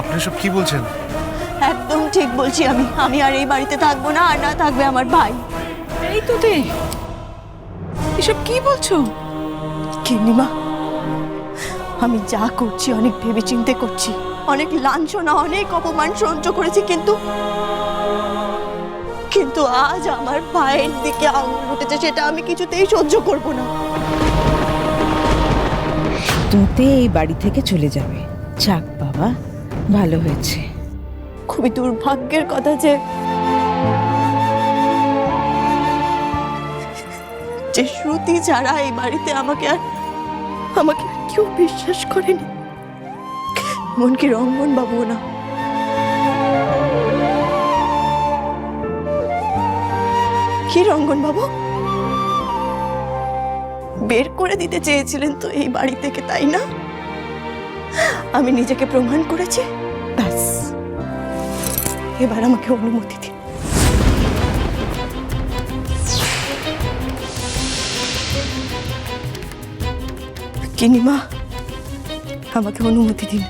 আপনি সব কি বলছেন? একদম ঠিক বলছি আমি। আমি আর এই বাড়িতে থাকব না আর না থাকবে আমার ভাই। এই তো দে। এসব কি বলছো? কিন্নিমা আমি যা করছি অনেক ভেবে চিন্তে করছি। অনেক লাঞ্ছনা অনেক অপমান সহ্য করেছি কিন্তু কিন্তু আজ আমার ভাইয়ের দিকে আঙুল উঠেছে সেটা আমি কিছুতেই সহ্য করব না। তুতে এই বাড়ি থেকে চলে যাবে। যাক বাবা। ভালো হয়েছে। খুবই দুর্ভাগ্যের কথা যে যে শ্রুতি ছাড়া এই বাড়িতে আমাকে আর আমাকে আর কেউ বিশ্বাস করেনি। এমনকি রঙ্গন বাবুও না। কি রঙ্গন বাবু বের করে দিতে চেয়েছিলেন তো এই বাড়ি থেকে, তাই না? আমি নিজেকে প্রমাণ করেছি। ব্যাস। এবার আমাকে অনুমতি দিন। কিনিমা আমাকে অনুমতি দিন।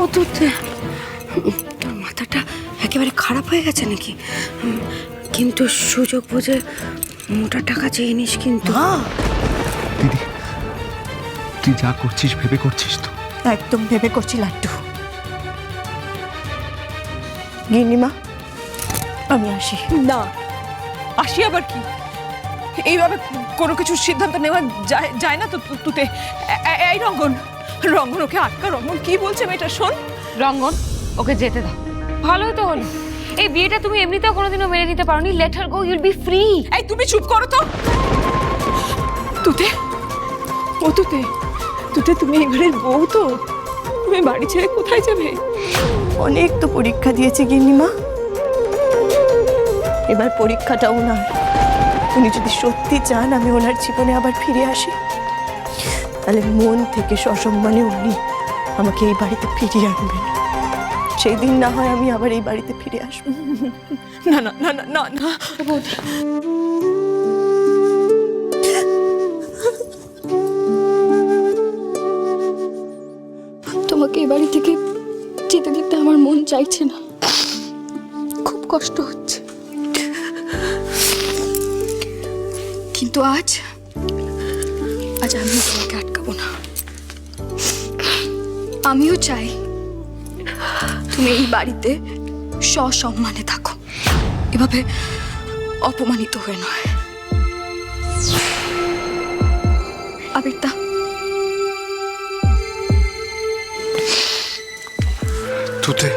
ও তোর মাথাটা একেবারে খারাপ হয়ে গেছে নাকি? কিন্তু সুযোগ বুঝে মোটা টাকা চেয়ে নিস কিন্তু। দিদি তুই যা করছিস ভেবে করছিস তো। একদম ভেবে করছি লাড্ডু। গিনিমা আমি আসি। না আসি আবার কি? এইভাবে কোনো কিছু সিদ্ধান্ত নেওয়া যায় যায় না তো তুতে। এই রঙ্গন রঙ্গন ওকে আটকা রঙ্গন কি বলছে মেয়েটা শোন। রঙ্গন ওকে যেতে দাও। ভালোই তো হলো। এই বিয়েটা তুমি এমনিতেও কোনোদিনও মেনে নিতে পারোনি। Let her go you'll be free এই তুমি চুপ করো তো। তুতে ও তুতে তুতে তুমি এবারের বউ তো? তুমি বাড়ি ছেড়ে কোথায় যাবে? অনেক তো পরীক্ষা দিয়েছি গিন্নিমা। এবার পরীক্ষাটা ওনার উনি যদি সত্যি চান আমি ওনার জীবনে আবার ফিরে আসি। তাহলে মন থেকে সসম্মানে উনি আমাকে এই বাড়িতে ফিরিয়ে আনবেন। সেই দিন না হয় আমি আবার এই বাড়িতে ফিরে আসব। না না না না না বৌদি এ বাড়ি থেকে যেতে দিতে আমার মন চাইছে না। খুব কষ্ট হচ্ছে। কিন্তু আজ আজ আমি তোমাকে আটকাবো না। আমিও চাই তুমি এই বাড়িতে সসম্মানে থাকো। এভাবে অপমানিত হয়ে নয়। আবিরদা তুতে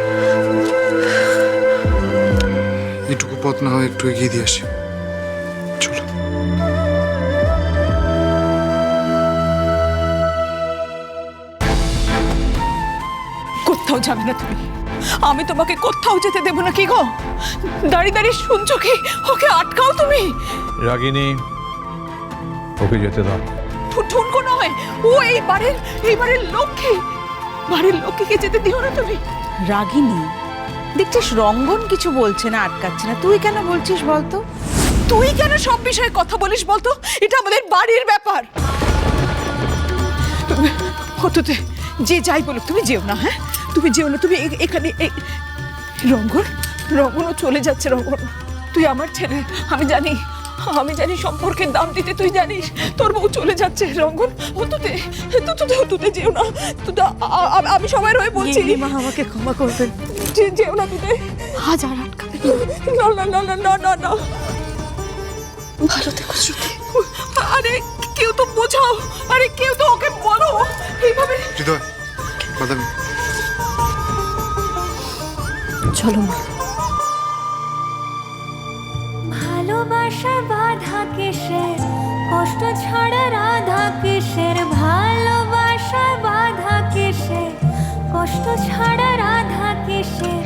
এটুকু পথ না হয় একটু এগিয়ে দিয়ে আসি। চলো। কোথাও যাবে না তুমি। আমি তোমাকে কোথাও যেতে দেবো না কি গো? দাঁড়িয়ে দাঁড়িয়ে শুনছো কি? ওকে আটকাও তুমি। রাগিনী ওকে যেতে দাও। ঠুনকো নয়। ও এই বাড়ির এই বাড়ির লক্ষ্মী। বাড়ির লক্ষ্মীকে যেতে দিও না তুমি। রাগিনী, দেখছিস রঙ্গন কিছু বলছে না, আটকাচ্ছে না। তুই কেন বলছিস বলতো? তুই কেন সব বিষয়ে কথা বলিস বলতো? এটা আমাদের বাড়ির ব্যাপার। হততে যে যাই বলুক, তুমি যেও না হ্যাঁ? তুমি যেও না, তুমি এখানে রঙ্গন, রঙ্গনও চলে যাচ্ছে, রঙ্গন। তুই আমার ছেলে, আমি জানি আমি জানি সম্পর্কের দাম দিতে তুই জানিস। তোর বউ চলে যাচ্ছে রঙ্গন। হতুতে তুতে হতুতে যেও না। তুই আমি সবাই রয়ে বলছি। গিন্নিমা আমাকে ক্ষমা করবেন। যে- যেও না তুতে আজ আর আটকাবেন না। না না না না না না না। ভালো থেকো শ্রুতি। আরে কেউ তো বোঝাও। আরে কেউ তো ওকে বলো। এইভাবে হৃদয় বাদামি। চলো মা। কষ্ট ছাড়া রাধা কিসের ভালোবাসার বাধা কিসের কষ্ট ছাড়া রাধা কিসের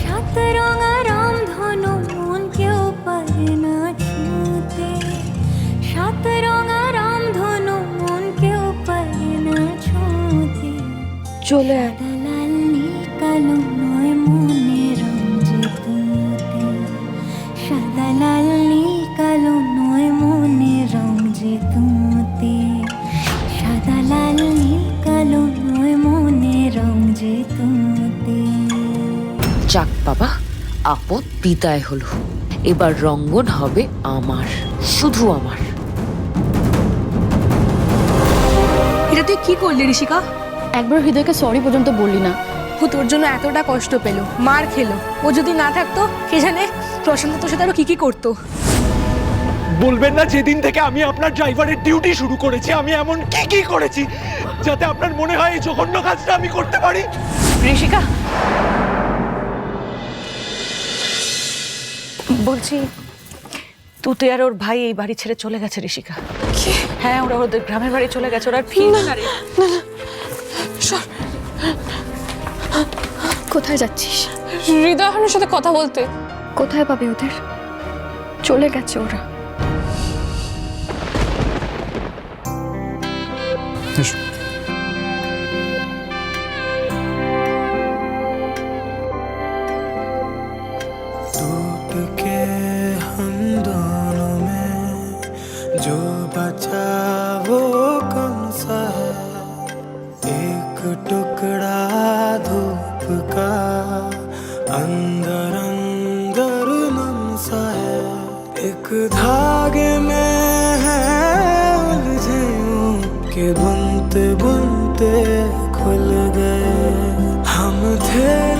সাত রঙা রাম ধনু মন কেউ পারে না ছুঁতে। সাত রঙা রাম ধনু মন কেউ পারে না ছুঁতে। চলে আয়। যাক বাবা আপদ বিদায় এবার রঙ্গন হবে আমার শুধু আমার। এটা তুই কি করলি ঋষিকা? একবার হৃদয়কে সরি পর্যন্ত বললি না। ও তোর জন্য এতটা কষ্ট পেল মার খেলো। ও যদি না থাকতো কে জানে প্রশান্ত তোর সাথে আরও কি কি করতো। বলবেন না যেদিন থেকে আমি আপনার ড্রাইভারের ডিউটি শুরু করেছি আমি এমন কি কি করেছি যাতে আপনার মনে হয় এই জঘন্য কাজটা আমি করতে পারি? ঋষিকা। বলছি তুতে আর ওর ভাই এই বাড়ি ছেড়ে চলে গেছে ঋষিকা। হ্যাঁ ওরা ওদের গ্রামের বাড়ি চলে গেছে ওরা ফিরবে না রে। কোথায় যাচ্ছিস? হৃদয় সাথে কথা বলতে। কোথায় পাবে ওদের? চলে গেছে ওরা। एक धागे में है उलझे यूं के बुनते बुनते खुल गए हम थे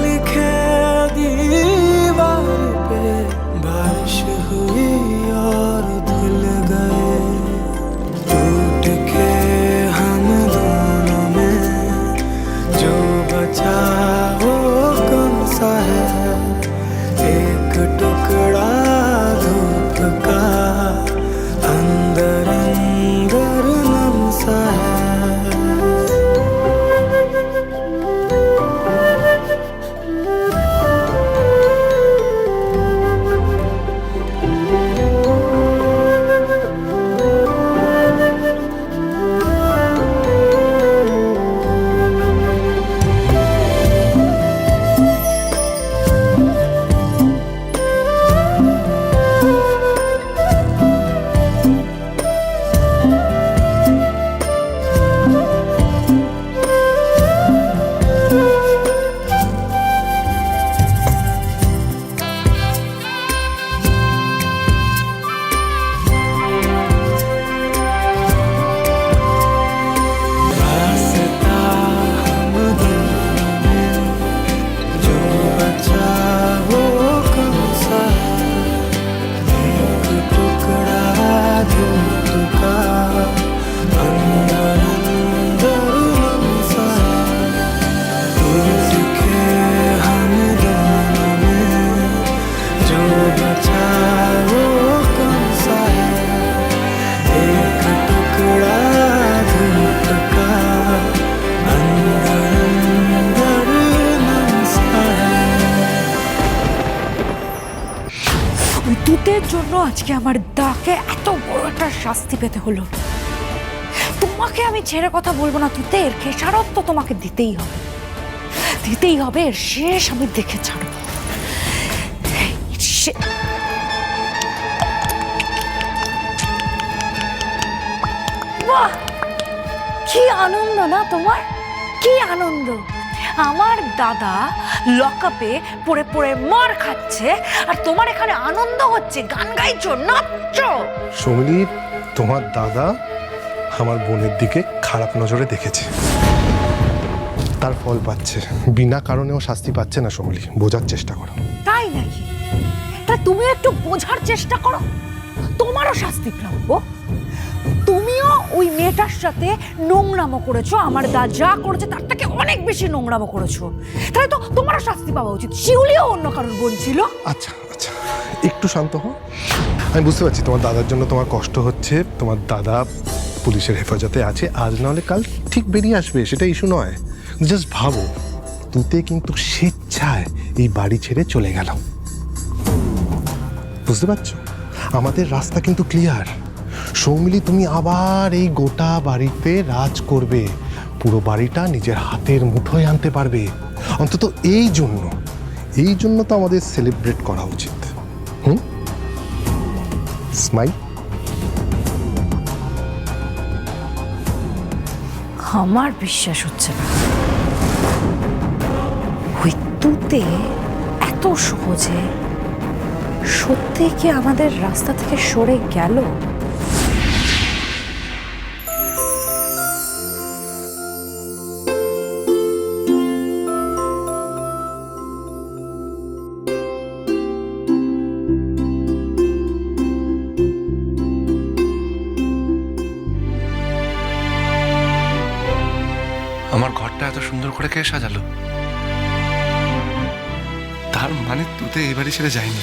আজকে আমার দাকে এত বড় একটা শাস্তি পেতে হলো। তোমাকে আমি ছেড়ে কথা বলব না, তুতের খেসারত তো তোমাকে দিতেই হবে। দিতেই হবে, এর শেষ আমি দেখে ছাড়বো। কি আনন্দ না তোমার? কি আনন্দ! আমার দাদা লকআপে পড়ে পড়ে মার খাচ্ছে আর তোমার এখানে আনন্দ হচ্ছে গান গাইছো নাচছো। সমিলি তোমার দাদা আমার বোনের দিকে খারাপ নজরে দেখেছে। তার ফল পাচ্ছে। বিনা কারণেও শাস্তি পাচ্ছে না সমিলি। বোঝার চেষ্টা করো। তাই নাকি? তা তুমি একটু বোঝার চেষ্টা করো। তোমারও শাস্তি প্রাপ্য তুমিও মেয়েটার সাথে নোংরামো করেছ, আমার দা যা করেছে তার থেকে অনেক বেশি নোংরামো করেছ। তাহলে তো তোমারও শাস্তি পাওয়া উচিত, শিউলিও অন্য কারোর বোন ছিল। আচ্ছা আচ্ছা একটু শান্ত হও। আমি বুঝতে পারছি তোমার দাদার জন্য তোমার কষ্ট হচ্ছে, তোমার দাদা পুলিশের হেফাজতে আছে, আজ নাহলে কাল ঠিক বেরিয়ে আসবে, সেটা ইস্যু নয়। জাস্ট ভাবো, তুতে কিন্তু স্বেচ্ছায় এই বাড়ি ছেড়ে চলে গেল। বুঝতে পারছ? আমাদের রাস্তা কিন্তু ক্লিয়ার। সৌমিলি, তুমি আবার এই গোটা বাড়িতে রাজ করবে। পুরো বাড়িটা নিজের হাতের মুঠোয় আনতে পারবে। অন্তত এই জন্য এই জন্য তো আমাদের সেলিব্রেট করা উচিত। হুম? স্মাইল আমার বিশ্বাস হচ্ছে না। ওই এত সহজে সত্যি কি আমাদের রাস্তা থেকে সরে গেল? করে কে সাজালো? তার মানে তুতে এবারে ছেড়ে যায়নি।